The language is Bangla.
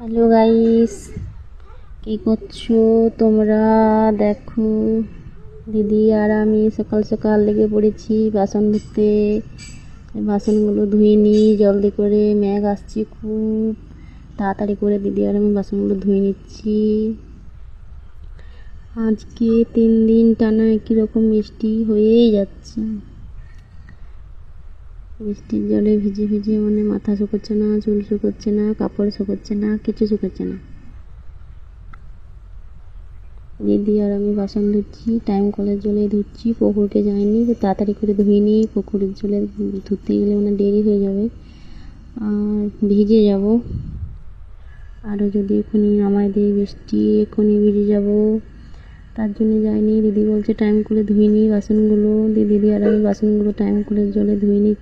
হ্যালো গাইস কি করছ? তোমরা দেখো, দিদি আর আমি সকাল সকাল লেগে পড়েছি বাসন ধুতে। বাসনগুলো ধুয়ে নিই জলদি করে ম্যাগ আসছে খুব। তাড়াতাড়ি করে দিদি আর আমি বাসনগুলো ধুয়ে নিচ্ছি। আজকে তিন দিন টানা একই রকম মিষ্টি হয়েই যাচ্ছে। বৃষ্টির জলে ভিজে ভিজে মানে মাথা শুকোচ্ছে না, চুল শুকোচ্ছে না, কাপড় শুকোচ্ছে না, কিছু শুকোচ্ছে না। দিদি আর আমি বাসন ধুচ্ছি টাইম কলের জলে ধুচ্ছি, পুকুরকে যাইনি তো তাড়াতাড়ি করে ধুয়ে নিই, পুকুরের জলে ধুতে গেলে মানে দেরি হয়ে যাবে। আর ভিজে যাব। আরও যদি এখনই নামাই দিই বৃষ্টি এখনই ভিজে যাব। তার জন্য যাইনি, দিদি বলছে টাইম করে ধুয়ে নিই বাসনগুলো। দিয়ে দিদি আর আমি বাসনগুলো টাইম করে জলে ধুয়ে নিই